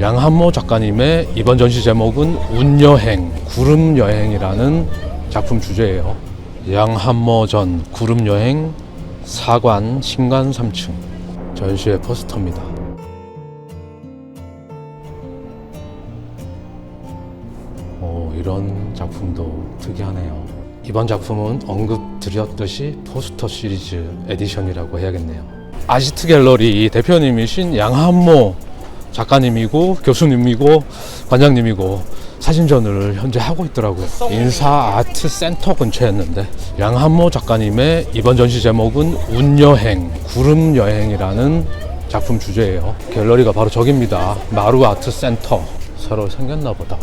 양한모 작가님의 이번 전시 제목은 운여행, 구름여행이라는 작품 주제예요. 양한모 전 구름여행 사관 신관 3층 전시의 포스터입니다. 오, 이런 작품도 특이하네요. 이번 작품은 언급 드렸듯이 포스터 시리즈 에디션이라고 해야겠네요. 아지트 갤러리 대표님이신 양한모 작가님이고 교수님이고 관장님이고 사진전을 현재 하고 있더라고요. 인사 아트 센터 근처였는데 양한모 작가님의 이번 전시 제목은 운여행, 구름 여행이라는 작품 주제예요. 갤러리가 바로 저깁니다. 마루 아트 센터. 새로 생겼나 보다.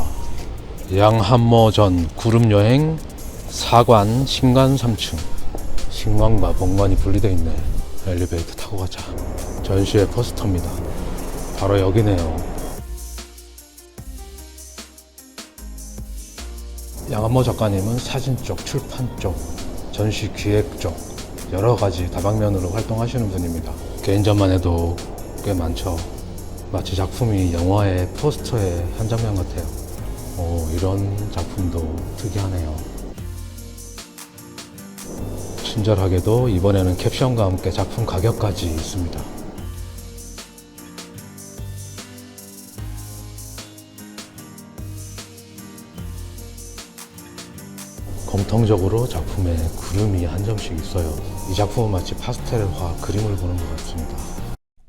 양한모 전 구름 여행 사관 신관 3층 신관과 본관이 분리되어 있네 엘리베이터 타고 가자 전시의 포스터입니다 바로 여기네요 양한모 작가님은 사진 쪽, 출판 쪽, 전시 기획 쪽 여러 가지 다방면으로 활동하시는 분입니다 개인전만 해도 꽤 많죠 마치 작품이 영화의 포스터의 한 장면 같아요 오, 이런 작품도 특이하네요. 친절하게도 이번에는 캡션과 함께 작품 가격까지 있습니다. 공통적으로 작품에 구름이 한 점씩 있어요. 이 작품은 마치 파스텔화 그림을 보는 것 같습니다.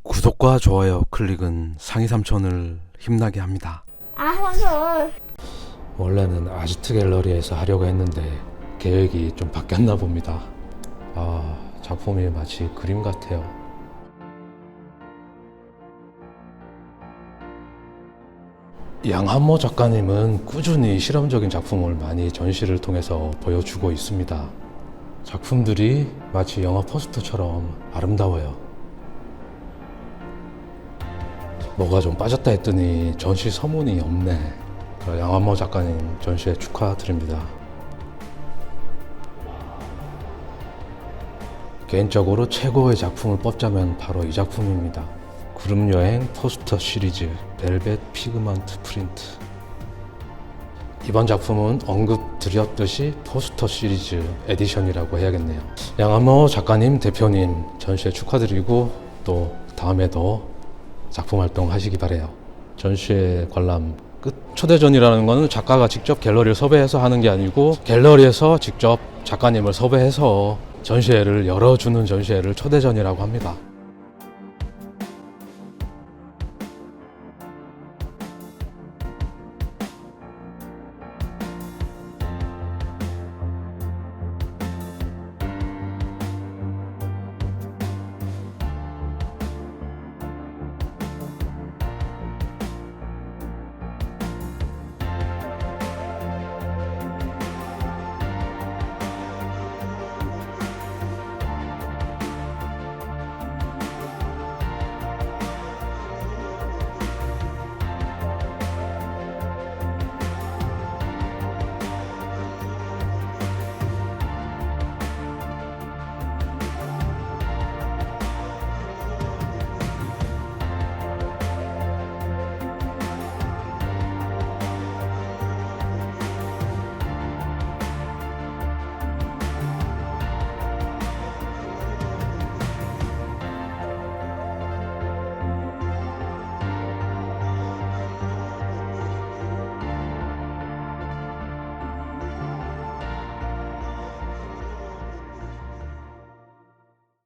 구독과 좋아요 클릭은 상위 삼촌을 힘나게 합니다. 아, 황선. 원래는 아지트 갤러리에서 하려고 했는데 계획이 좀 바뀌었나 봅니다. 아, 작품이 마치 그림 같아요. 양한모 작가님은 꾸준히 실험적인 작품을 많이 전시를 통해서 보여주고 있습니다. 작품들이 마치 영화 포스터처럼 아름다워요. 뭐가 좀 빠졌다 했더니 전시 서문이 없네. 저 양한모 작가님 전시회 축하드립니다. 개인적으로 최고의 작품을 뽑자면 바로 이 작품입니다. 구름 여행 포스터 시리즈 벨벳 피그먼트 프린트. 이번 작품은 언급 드렸듯이 포스터 시리즈 에디션이라고 해야겠네요. 양한모 작가님, 대표님 전시회 축하드리고 또 다음에도 작품 활동 하시기 바래요. 전시회 관람 끝. 초대전이라는 거는 작가가 직접 갤러리를 섭외해서 하는 게 아니고 갤러리에서 직접 작가님을 섭외해서 전시회를 열어주는 전시회를 초대전이라고 합니다.